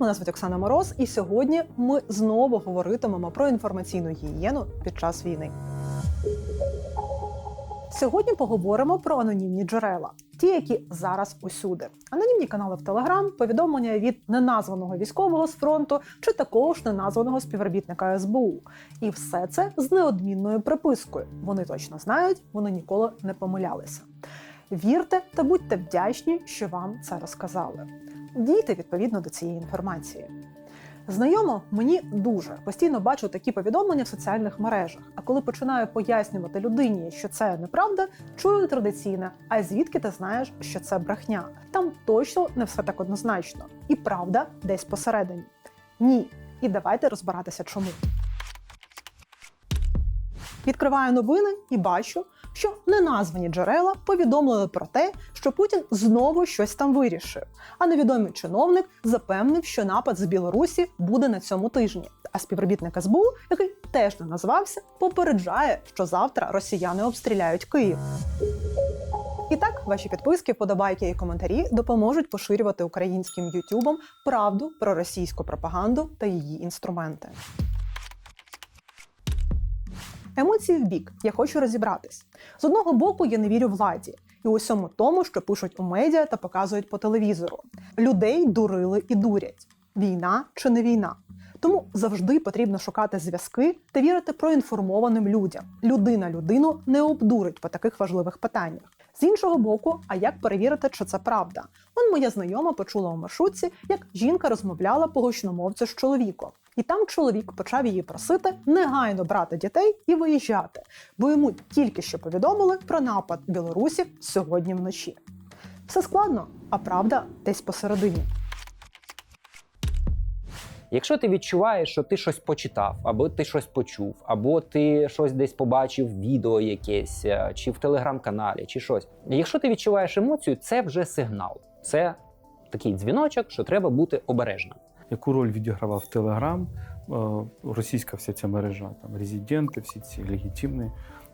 мене звуть Оксана Мороз, і сьогодні ми знову говоритимемо про інформаційну гігієну під час війни. Сьогодні поговоримо про анонімні джерела, ті, які зараз усюди. Анонімні канали в Телеграм, повідомлення від неназваного військового з фронту чи такого ж неназваного співробітника СБУ. І все це з неодмінною припискою. Вони точно знають, вони ніколи не помилялися. Вірте та будьте вдячні, що вам це розказали. Дійте відповідно до цієї інформації. Знайомо мені дуже постійно бачу такі повідомлення в соціальних мережах. А коли починаю пояснювати людині, що це неправда, чую традиційне. А звідки ти знаєш, що це брехня? Там точно не все так однозначно, і правда десь посередині. Ні. І давайте розбиратися, чому. Відкриваю новини і бачу, що неназвані джерела повідомили про те, що Путін знову щось там вирішив. А невідомий чиновник запевнив, що напад з Білорусі буде на цьому тижні. А співробітник СБУ, який теж не назвався, попереджає, що завтра росіяни обстріляють Київ. І так, ваші підписки, подобайки і коментарі допоможуть поширювати українським ютюбом правду про російську пропаганду та її інструменти. Емоції в бік, я хочу розібратись. З одного боку, я не вірю владі і усьому тому, що пишуть у медіа та показують по телевізору. Людей дурили і дурять. Війна чи не війна. Тому завжди потрібно шукати зв'язки та вірити проінформованим людям. Людина людину не обдурить по таких важливих питаннях. З іншого боку, а як перевірити, чи це правда? Он моя знайома почула у маршрутці, як жінка розмовляла по гучномовцю з чоловіком. І там чоловік почав її просити негайно брати дітей і виїжджати, бо йому тільки що повідомили про напад білорусів сьогодні вночі. Все складно, а правда десь посередині. Якщо ти відчуваєш, що ти щось почитав, або ти щось почув, або ти щось десь побачив, відео якесь, е, чи в телеграм-каналі, чи щось. Якщо ти відчуваєш емоцію, це вже сигнал. Це такий дзвіночок, що треба бути обережним. Яку роль відігравав Телеграм, е, російська вся ця мережа, там резиденти, всі ці легітимні.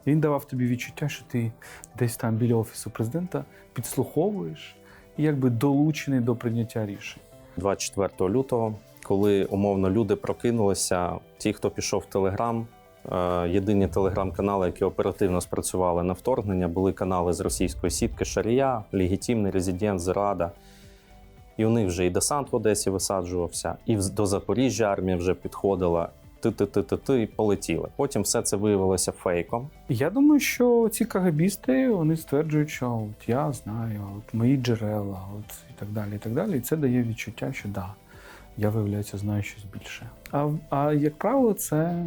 Він давав тобі відчуття, що ти десь там біля офісу президента підслуховуєш і якби долучений до прийняття рішень. 24 лютого, коли умовно люди прокинулися, ті, хто пішов в Телеграм, е, єдині телеграм-канали, які оперативно спрацювали на вторгнення, були канали з російської сітки Шарія, Легітимний Резидент, Зрада. І у них вже і десант в Одесі висаджувався, і до Запоріжжя армія вже підходила. Ти-ти-ти-ти-ти, і полетіли. Потім все це виявилося фейком. Я думаю, що ці кагабісти вони стверджують, що от я знаю, от мої джерела, от і так далі. І так далі. І це дає відчуття, що да, я виявляється знаю щось більше. А, а як правило, це,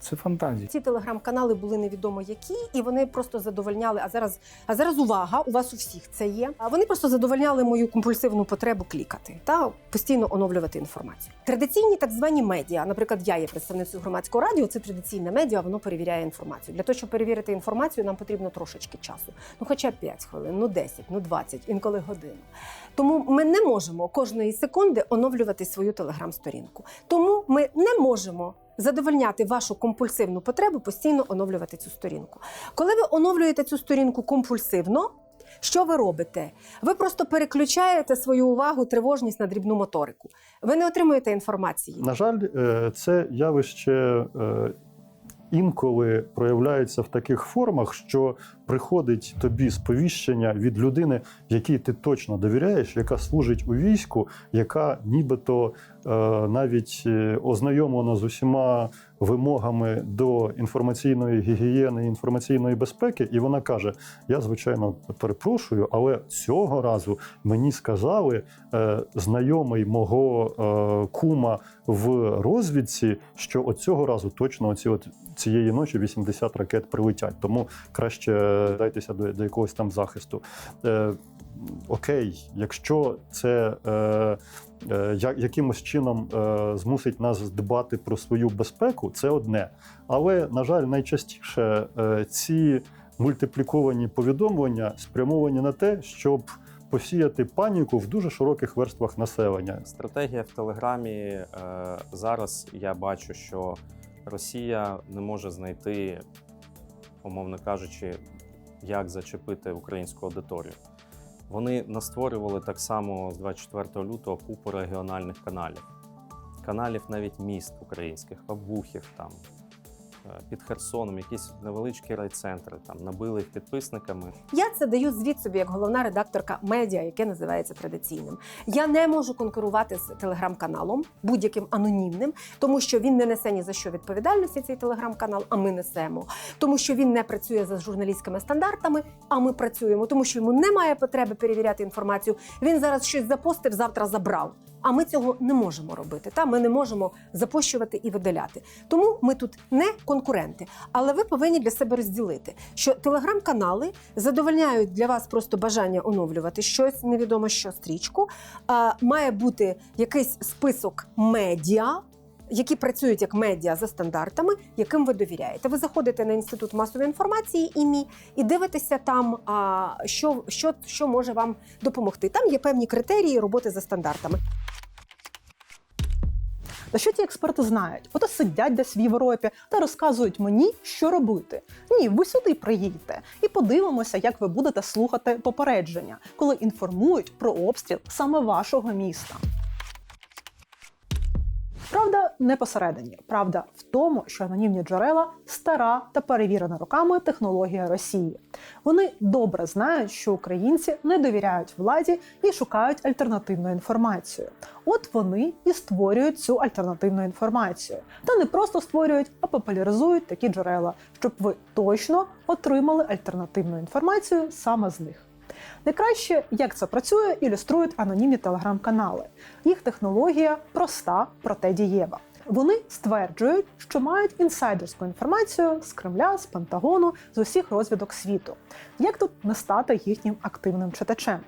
це фантазії. Ці телеграм-канали були невідомо які, і вони просто задовольняли. А зараз, а зараз увага, у вас у всіх це є. А вони просто задовольняли мою компульсивну потребу клікати та постійно оновлювати інформацію. Традиційні так звані медіа, наприклад, я є представницею громадського радіо. Це традиційне медіа, воно перевіряє інформацію. Для того, щоб перевірити інформацію, нам потрібно трошечки часу. Ну, хоча б 5 хвилин, ну 10, ну 20, інколи годину. Тому ми не можемо кожної секунди оновлювати свою телеграм-сторінку. Тому ми не можемо задовольняти вашу компульсивну потребу постійно оновлювати цю сторінку. Коли ви оновлюєте цю сторінку компульсивно, що ви робите? Ви просто переключаєте свою увагу, тривожність на дрібну моторику. Ви не отримуєте інформації. На жаль, е, це явище е, інколи проявляється в таких формах, що приходить тобі сповіщення від людини, якій ти точно довіряєш, яка служить у війську, яка нібито навіть е, ознайомлена з усіма вимогами до інформаційної гігієни, інформаційної безпеки, і вона каже: Я звичайно перепрошую, але цього разу мені сказали е, знайомий мого е, кума в розвідці, що от цього разу точно оці от цієї ночі 80 ракет прилетять. Тому краще дайтеся до якогось там захисту. Окей, якщо це е, е, якимось чином е, змусить нас дбати про свою безпеку, це одне. Але, на жаль, найчастіше е, ці мультипліковані повідомлення спрямовані на те, щоб посіяти паніку в дуже широких верствах населення. Стратегія в Телеграмі е, зараз я бачу, що Росія не може знайти, умовно кажучи, як зачепити українську аудиторію. Вони настворювали так само з 24 лютого купу регіональних каналів. каналів навіть міст українських, Бабухів там. Е, Під Херсоном, якісь невеличкі райцентри, там набили їх підписниками. Я це даю звіт собі як головна редакторка медіа, яке називається традиційним. Я не можу конкурувати з телеграм-каналом будь-яким анонімним, тому що він не несе ні за що відповідальності цей телеграм-канал, а ми несемо. Тому що він не працює за журналістськими стандартами, а ми працюємо, тому що йому немає потреби перевіряти інформацію. Він зараз щось запостив, завтра забрав. А ми цього не можемо робити. Та ми не можемо запощувати і видаляти. Тому ми тут не конкуренти. Але ви повинні для себе розділити, що телеграм-канали задовольняють для вас просто бажання оновлювати щось, невідомо що стрічку. А, має бути якийсь список медіа. Які працюють як медіа за стандартами, яким ви довіряєте. Ви заходите на інститут масової інформації ІМІ і дивитеся там, що, що, що може вам допомогти. Там є певні критерії роботи за стандартами. Та що ті експерти знають? Ото сидять десь в Європі та розказують мені, що робити. Ні, ви сюди приїдьте і подивимося, як ви будете слухати попередження, коли інформують про обстріл саме вашого міста. Правда, не посередині. Правда в тому, що анонімні джерела стара та перевірена роками технологія Росії. Вони добре знають, що українці не довіряють владі і шукають альтернативну інформацію. От вони і створюють цю альтернативну інформацію. Та не просто створюють, а популяризують такі джерела, щоб ви точно отримали альтернативну інформацію саме з них. Найкраще, як це працює, ілюструють анонімні телеграм-канали. Їх технологія проста, проте дієва. Вони стверджують, що мають інсайдерську інформацію з Кремля, з Пентагону, з усіх розвідок світу. Як тут не стати їхнім активним читачем?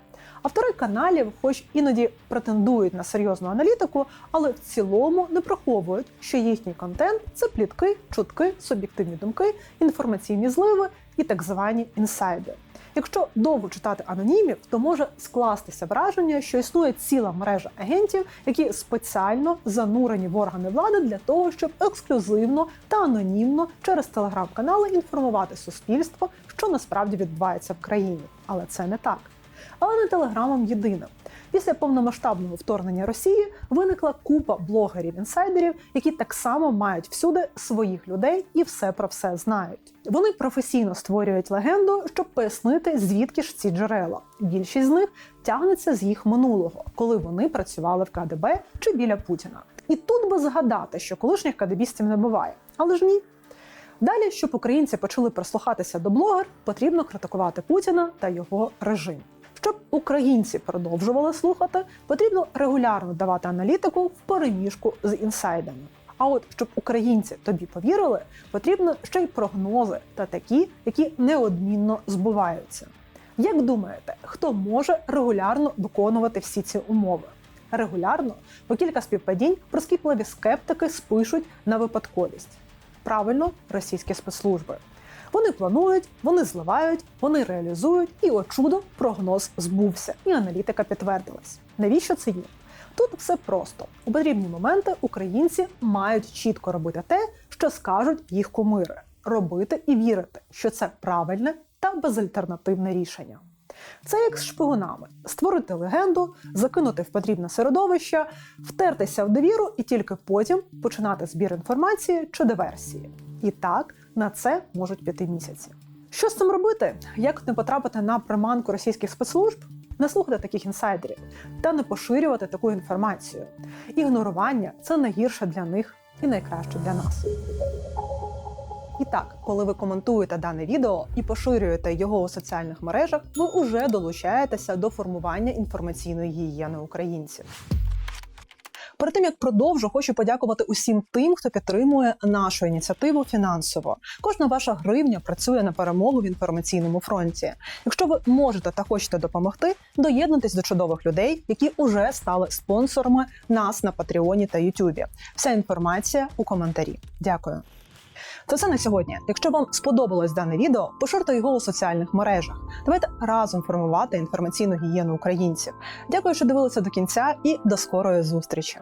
Автори каналів, хоч іноді претендують на серйозну аналітику, але в цілому не приховують, що їхній контент це плітки, чутки, суб'єктивні думки, інформаційні зливи і так звані інсайди. Якщо довго читати анонімів, то може скластися враження, що існує ціла мережа агентів, які спеціально занурені в органи влади для того, щоб ексклюзивно та анонімно через телеграм-канали інформувати суспільство, що насправді відбувається в країні. Але це не так. Але не телеграмом єдиним. Після повномасштабного вторгнення Росії виникла купа блогерів-інсайдерів, які так само мають всюди своїх людей і все про все знають. Вони професійно створюють легенду, щоб пояснити, звідки ж ці джерела. Більшість з них тягнеться з їх минулого, коли вони працювали в КДБ чи біля Путіна. І тут би згадати, що колишніх кадебістів не буває, але ж ні. Далі, щоб українці почали прислухатися до блогер, потрібно критикувати Путіна та його режим. Щоб українці продовжували слухати, потрібно регулярно давати аналітику в переміжку з інсайдами. А от щоб українці тобі повірили, потрібно ще й прогнози та такі, які неодмінно збуваються. Як думаєте, хто може регулярно виконувати всі ці умови? Регулярно, бо кілька співпадінь прискіпливі скептики спишуть на випадковість. Правильно, російські спецслужби. Вони планують, вони зливають, вони реалізують, і о чудо прогноз збувся, і аналітика підтвердилась. Навіщо це їм? Тут все просто. У потрібні моменти українці мають чітко робити те, що скажуть їх кумири, робити і вірити, що це правильне та безальтернативне рішення. Це як з шпигунами: створити легенду, закинути в потрібне середовище, втертися в довіру і тільки потім починати збір інформації чи диверсії. І так на це можуть піти місяці. Що з цим робити? Як не потрапити на приманку російських спецслужб? Не слухати таких інсайдерів та не поширювати таку інформацію. Ігнорування це найгірше для них і найкраще для нас. І так, коли ви коментуєте дане відео і поширюєте його у соціальних мережах, ви уже долучаєтеся до формування інформаційної гігієни українців. Перед тим як продовжу, хочу подякувати усім тим, хто підтримує нашу ініціативу фінансово. Кожна ваша гривня працює на перемогу в інформаційному фронті. Якщо ви можете та хочете допомогти, доєднуйтесь до чудових людей, які уже стали спонсорами нас на Патреоні та Ютубі. Вся інформація у коментарі. Дякую. Це все на сьогодні. Якщо вам сподобалось дане відео, поширте його у соціальних мережах. Давайте разом формувати інформаційну гігієну українців. Дякую, що дивилися до кінця, і до скорої зустрічі.